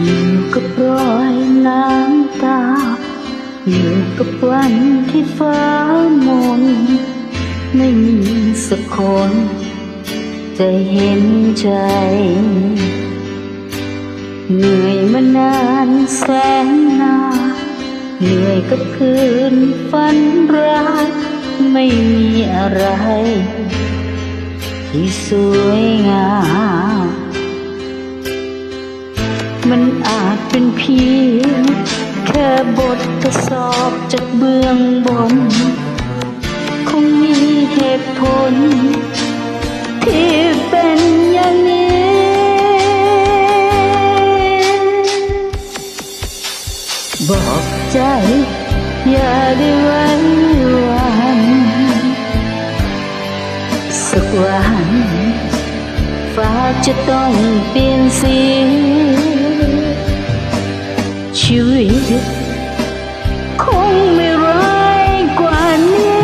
อยู่กับรอยน้ำตา อยู่กับวันที่ฟ้ามนไม่มีสักคน จะเห็นใจ เหนื่อยมานานแสนนานเหนื่อยกับคืนฝันร้ายไม่มีอะไร ที่สวยงาม มันอาจเป็นเพียงแค่บททดสอบจากเบื้องบน คงมีเหตุผล ที่เป็นอย่างนี้ บอกใจ อย่าได้ไว้วันสักวันฟ้าจะต้องเปลี่ยนสี ชีวิต คงไม่ร้ายกว่านี้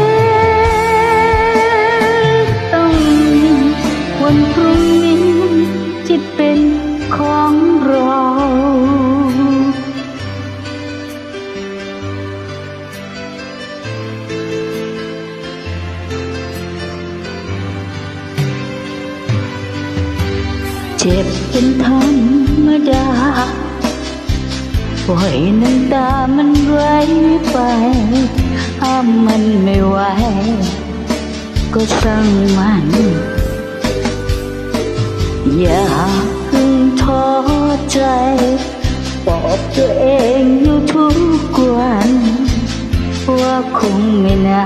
ต้องมีวันพรุ่งนี้ที่เป็นของเราเจ็บเป็นธรรมดา ปล่อยน้ำตามันไหลไป ห้ามมันไม่ไหว ก็ช่งมัน อย่าเพิ่งท้อใจปลอบตัวเองอยู่ทุกวัน ว่าคงไม่นา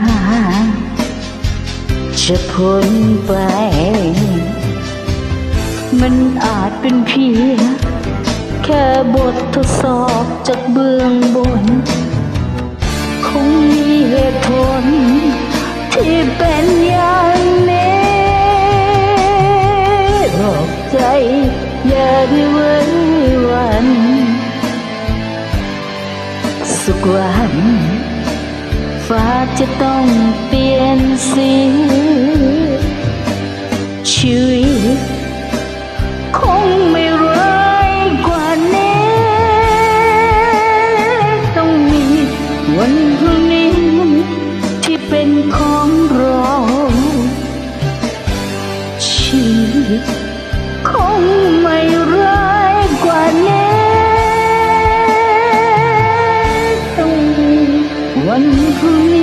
นจะพ้นไป มันอาจเป็นเพียง แค่บททดสอบจากเบื้องบน คงมีเหตุผลที่เป็นอย่างนี้บอกใจอย่าได้ไว้นวันสักวัน ฟ้าจะต้องเปลี่ยนสี ต้อ